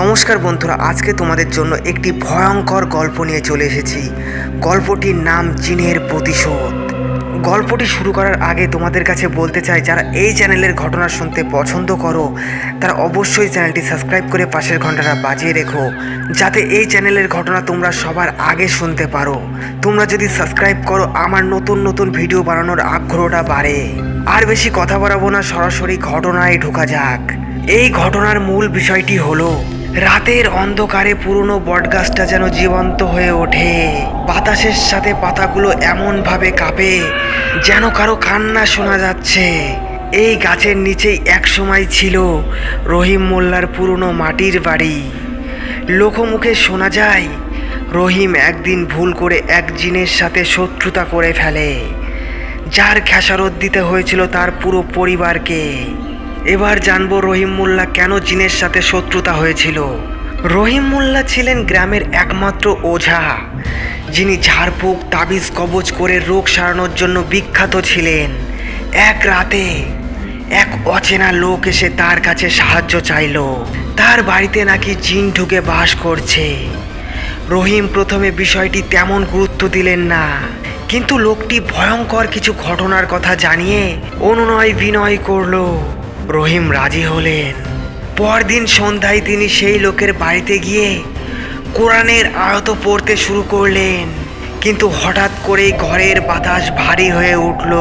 নমস্কার বন্ধুরা, আজকে তোমাদের জন্য একটি ভয়ঙ্কর গল্প নিয়ে চলে এসেছি। গল্পটির নাম জিনের প্রতিশোধ। গল্পটি শুরু করার আগে তোমাদের কাছে বলতে চাই, যারা এই চ্যানেলের ঘটনা শুনতে পছন্দ করো, তারা অবশ্যই চ্যানেলটি সাবস্ক্রাইব করে পাশের ঘন্টাটা বাজিয়ে রেখো, যাতে এই চ্যানেলের ঘটনা তোমরা সবার আগে শুনতে পারো। তোমরা যদি সাবস্ক্রাইব করো, আমার নতুন নতুন ভিডিও বানানোর আগ্রহটা বাড়ে। আর বেশি কথা বাড়াবো না, সরাসরি ঘটনায় ঢোকা যাক। এই ঘটনার মূল বিষয়টি হলো রাতের অন্ধকারে পুরনো বটগাছটা যেন জীবন্ত হয়ে ওঠে। বাতাসের সাথে পাতাগুলো এমনভাবে কাঁপে যেন কারও কান্না শোনা যাচ্ছে। এই গাছের নিচেই একসময় ছিল রহিম মোল্লার পুরনো মাটির বাড়ি। লোকমুখে শোনা যায়, রহিম একদিন ভুল করে এক জিনের সাথে শত্রুতা করে ফেলে। যার খেসারত দিতে হয়েছিল তার পুরো পরিবারকে। এবার জানব রহিম মোল্লা কেন জিনের সাথে শত্রুতা হয়েছিল। রহিম মোল্লা ছিলেন গ্রামের একমাত্র ওঝা। যিনি ঝাড়ফুঁক, তাবিজ কবজ করে রোগ সারানোর জন্য বিখ্যাত ছিলেন। এক রাতে এক অচেনা লোক এসে তার কাছে সাহায্য চাইলো। তার বাড়িতে নাকি জিন ঢুকে বাস করছে। রহিম প্রথমে বিষয়টি তেমন গুরুত্ব দিলেন না। কিন্তু লোকটি ভয়ঙ্কর কিছু ঘটনার কথা জানিয়ে অনুনয় বিনয় করল। রহিম রাজি হলেন। পরদিন সন্ধ্যায় তিনি সেই লোকের বাড়িতে গিয়ে কোরআনের আয়ত পড়তে শুরু করলেন। কিন্তু হঠাৎ করেই ঘরের বাতাস ভারী হয়ে উঠল।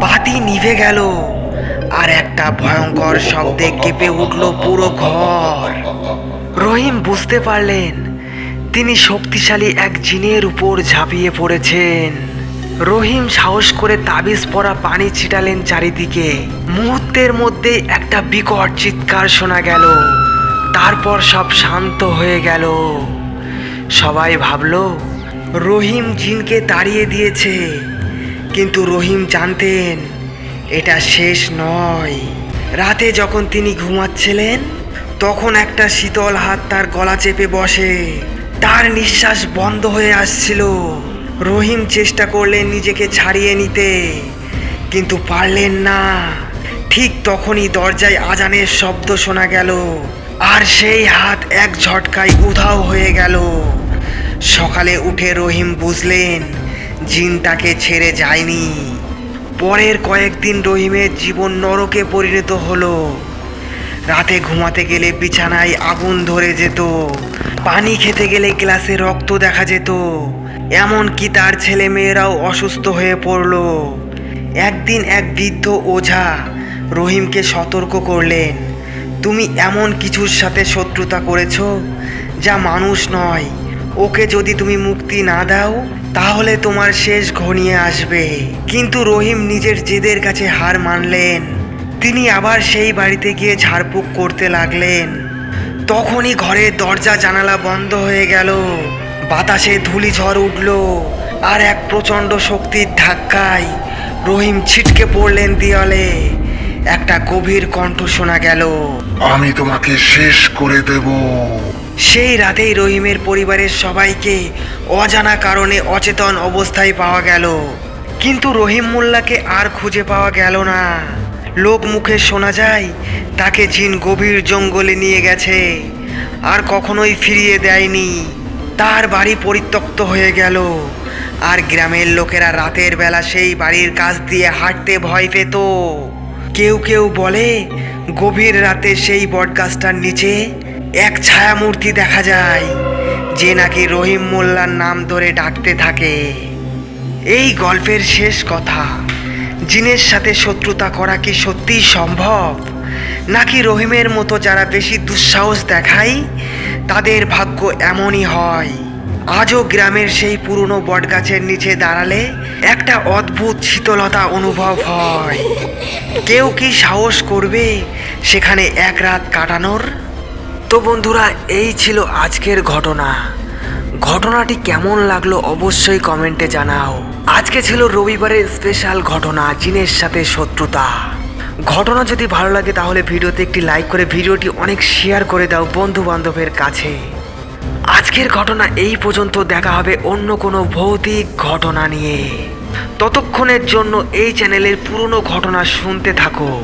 বাতি নিভে গেল আর একটা ভয়ঙ্কর শব্দে কেঁপে উঠল পুরো ঘর। রহিম বুঝতে পারলেন, তিনি শক্তিশালী এক জিনের উপর ঝাঁপিয়ে পড়েছেন। রহিম সাহস করে তাবিজ পরা পানি ছিটালেন চারিদিকে। মুহূর্তের মধ্যে একটা বিকট চিৎকার শোনা গেল। তারপর সব শান্ত হয়ে গেল। সবাই ভাবল, রহিম জিনকে তাড়িয়ে দিয়েছে। কিন্তু রহিম জানতেন, এটা শেষ নয়। রাতে যখন তিনি ঘুমাচ্ছিলেন, তখন একটা শীতল হাত তার গলা চেপে বসে। তার নিঃশ্বাস বন্ধ হয়ে আসছিল। রহিম চেষ্টা করলেন নিজেকে ছাড়িয়ে নিতে, কিন্তু পারলেন না। ঠিক তখনই দরজায় আজানের শব্দ শোনা গেল, আর সেই হাত এক ঝটকায় উধাও হয়ে গেল। সকালে উঠে রহিম বুঝলেন, জিন তাকে ছেড়ে যায়নি। পরের কয়েকদিন রহিমের জীবন নরকে পরিণত হলো। রাতে ঘুমাতে গেলে বিছানায় আগুন ধরে যেত, পানি খেতে গেলে গ্লাসে রক্ত দেখা যেত এমনকি তার ছেলে মেয়েরাও অসুস্থ হয়ে পড়ল। একদিন এক বৃদ্ধ ওঝা রহিমকে সতর্ক করলেন, তুমি এমন কিছুর সাথে শত্রুতা করেছ যা মানুষ নয়। ওকে যদি তুমি মুক্তি না দাও, তাহলে তোমার শেষ ঘনিয়ে আসবে। কিন্তু রহিম নিজের জেদের কাছে হার মানলেন। তিনি আবার সেই বাড়িতে গিয়ে ঝাড়ফুঁক করতে লাগলেন। তখনই ঘরের দরজা জানালা বন্ধ হয়ে গেল। বাতাসে ধুলি ঝড় উঠল আর এক প্রচণ্ড শক্তির ধাক্কায় রহিম ছিটকে পড়লেন দেওয়ালে একটা গভীর কণ্ঠ শোনা গেল। আমি তোমাকে শেষ করে দেব। সেই রাতেই রহিমের পরিবারের সবাইকে অজানা কারণে অচেতন অবস্থায় পাওয়া গেল। কিন্তু রহিম মোল্লাকে আর খুঁজে পাওয়া গেল না। লোক মুখে শোনা যায় তাকে জিন গভীর জঙ্গলে নিয়ে গেছে আর কখনোই ফিরিয়ে দেয়নি। তার বাড়ি পরিত্যক্ত হয়ে গেল। আর গ্রামের লোকেরা রাতের বেলা সেই বাড়ির কাছ দিয়ে হাঁটতে ভয় পেত। কেউ কেউ বলে, গভীর রাতে সেই বটগাছটার নিচে এক ছায়ামূর্তি দেখা যায়, যে নাকি রহিম মোল্লার নাম ধরে ডাকতে থাকে। এই গল্পের শেষ কথা, জিনের সাথে শত্রুতা করা কি সত্যিই সম্ভব? নাকি রহিমের মতো যারা বেশি দুঃসাহস দেখায়, তাদের ভাগ্য এমনই হয়। আজও গ্রামের সেই পুরনো বটগাছের নিচে দাঁড়ালে একটা অদ্ভুত শীতলতা অনুভব হয়। কেউ কি সাহস করবে সেখানে এক রাত কাটানোর? তো বন্ধুরা, এই ছিল আজকের ঘটনা। ঘটনাটি কেমন লাগল অবশ্যই কমেন্টে জানাও। আজকে ছিল রবিবারের স্পেশাল ঘটনা, জিনের সাথে শত্রুতা। ঘটনা যদি ভালো লাগে তাহলে ভিডিওতে একটি লাইক করে ভিডিওটি অনেক শেয়ার করে দাও বন্ধু বান্ধবের কাছে। আজকের ঘটনা এই পর্যন্ত, দেখা হবে অন্য কোনো ভৌতিক ঘটনা নিয়ে। ততক্ষণের জন্য এই চ্যানেলের পুরনো ঘটনা শুনতে থাকো।